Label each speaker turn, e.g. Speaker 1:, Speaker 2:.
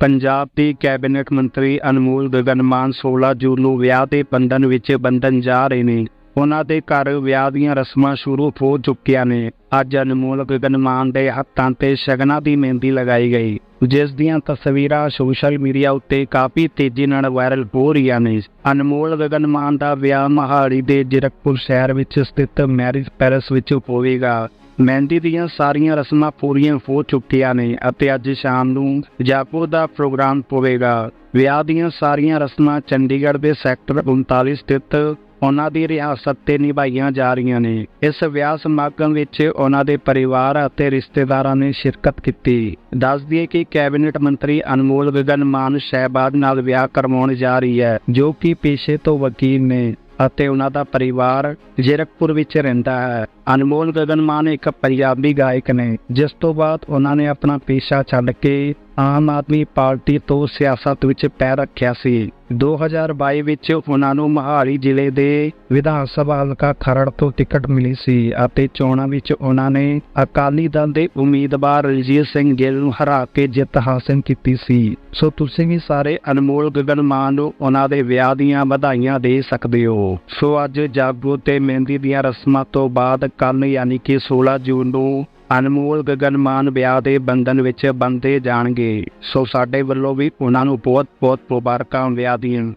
Speaker 1: ਪੰਜਾਬ ਦੀ cabinet ਮੰਤਰੀ ਅਨਮੋਲ ਗਗਨਮਾਨ 16 ਜੂਨ ਨੂੰ ਵਿਆਹ ਦੇ ਬੰਧਨ ਵਿੱਚ ਬੰਧਨ ਜਾ ਰਹੇ ਨੇ। ਉਹਨਾਂ ਦੇ ਘਰ ਵਿਆਹ ਦੀਆਂ ਰਸਮਾਂ ਸ਼ੁਰੂ ਹੋ ਚੁੱਕੀਆਂ ਨੇ। ਅੱਜ ਅਨਮੋਲ ਗਗਨਮਾਨ ਦੇ ਹੱਥਾਂ ਤੇ ਸ਼ਗਨਾਂ ਦੀ ਮਹਿੰਦੀ ਲਗਾਈ ਗਈ। ਜਿਸ ਦੀਆਂ ਤਸਵੀਰਾਂ ਸੋਸ਼ਲ ਮੀਡੀਆ ਉੱਤੇ ਕਾਫੀ ਤੇਜ਼ੀ ਨਾਲ ਵਾਇਰਲ ਹੋ ਰਹੀਆਂ ਨੇ। ਅਨਮੋਲ ਗਗਨਮਾਨ ਦਾ ਵਿਆਹ ਮਹਾਲੀ ਦੇ ਜਿਰਕਪੁਰ ਸ਼ਹਿਰ ਵਿੱਚ ਸਥਿਤ ਮੈਰਿਜ ਪੈਲਸ ਵਿੱਚ ਹੋਵੇਗਾ। ਮਹਿੰਦੀ ਦੀਆਂ ਸਾਰੀਆਂ ਰਸਮਾਂ ਪੂਰੀਆਂ ਹੋ ਚੁੱਕੀਆਂ ਨੇ ਅਤੇ ਅੱਜ ਸ਼ਾਮ ਨੂੰ ਜਾਪੋ ਦਾ ਪ੍ਰੋਗਰਾਮ ਪਵੇਗਾ। ਵਿਆਹ ਦੀਆਂ ਸਾਰੀਆਂ ਰਸਮਾਂ ਚੰਡੀਗੜ੍ਹ ਦੇ ਸੈਕਟਰ 39 ਸਥਿਤ ਉਹਨਾਂ ਦੀ ਰਿਆਸਤ ਤੇ ਨਿਭਾਈਆਂ ਜਾ ਰਹੀਆਂ ਨੇ। ਇਸ ਵਿਆਹ ਸਮਾਗਮ ਵਿੱਚ ਉਹਨਾਂ ਦੇ ਪਰਿਵਾਰ ਅਤੇ ਰਿਸ਼ਤੇਦਾਰਾਂ ਨੇ ਸ਼ਿਰਕਤ ਕੀਤੀ। ਦੱਸ ਦਈਏ ਕਿ ਕੈਬਨਿਟ ਮੰਤਰੀ ਅਨਮੋਲ ਗਗਨ ਮਾਨ ਸ਼ਹਿਬਾਜ਼ ਨਾਲ ਵਿਆਹ ਕਰਵਾਉਣ ਜਾ ਰਹੀ ਹੈ, ਜੋ ਕਿ ਪੇਸ਼ੇ ਤੋਂ ਵਕੀਲ ਨੇ। ਅਤੇ ਉਹਨਾਂ ਦਾ ਪਰਿਵਾਰ ਜ਼ੀਰਕਪੁਰ ਵਿੱਚ ਰਹਿੰਦਾ ਹੈ। ਅਨਮੋਲ ਗਗਨ ਮਾਨ ਇੱਕ ਪੰਜਾਬੀ ਗਾਇਕ ਨੇ, ਜਿਸ ਤੋਂ ਬਾਅਦ ਉਹਨਾਂ ਨੇ ਆਪਣਾ ਪੇਸ਼ਾ ਛੱਡ ਕੇ ਆਮ ਆਦਮੀ ਪਾਰਟੀ ਤੋਂ ਸਿਆਸਤ ਵਿੱਚ ਪੈਰ ਰੱਖਿਆ ਸੀ। 2022 ਵਿੱਚ ਉਹਨਾਂ ਨੂੰ ਮਹਾਲੀ ਜ਼ਿਲ੍ਹੇ ਦੇ ਵਿਧਾਨ ਸਭਾ ਹਲਕਾ ਖਰੜ ਤੋਂ ਟਿਕਟ ਮਿਲੀ ਸੀ ਅਤੇ ਚੋਣਾਂ ਵਿੱਚ ਉਹਨਾਂ ਨੇ ਅਕਾਲੀ ਦਲ ਦੇ ਉਮੀਦਵਾਰ ਰਣਜੀਤ ਸਿੰਘ ਗਿੱਲ ਨੂੰ ਹਰਾ ਕੇ ਜਿੱਤ ਹਾਸਲ ਕੀਤੀ ਸੀ। ਸੋ ਤੁਸੀਂ ਵੀ ਸਾਰੇ ਅਨਮੋਲ ਗਗਨ ਮਾਨ ਨੂੰ ਉਹਨਾਂ ਦੇ ਵਿਆਹ ਦੀਆਂ ਵਧਾਈਆਂ ਦੇ ਸਕਦੇ ਹੋ। ਸੋ ਅੱਜ ਜਾਗੋ ਤੇ ਮਹਿੰਦੀ ਦੀਆਂ ਰਸਮਾਂ ਤੋਂ ਬਾਅਦ ਕੱਲ ਯਾਨੀ ਕਿ 16 ਜੂਨ ਨੂੰ ਅਨਮੋਲ ਗਗਨਮਾਨ ਵਿਆਹ ਦੇ ਬੰਧਨ ਵਿੱਚ ਬੰਦੇ ਜਾਣਗੇ। ਸੋ ਸਾਡੇ ਵੱਲੋਂ ਵੀ ਉਹਨਾਂ ਨੂੰ ਬਹੁਤ ਬਹੁਤ ਮੁਬਾਰਕਾਂ ਵਿਆਹ ਦੀਆਂ।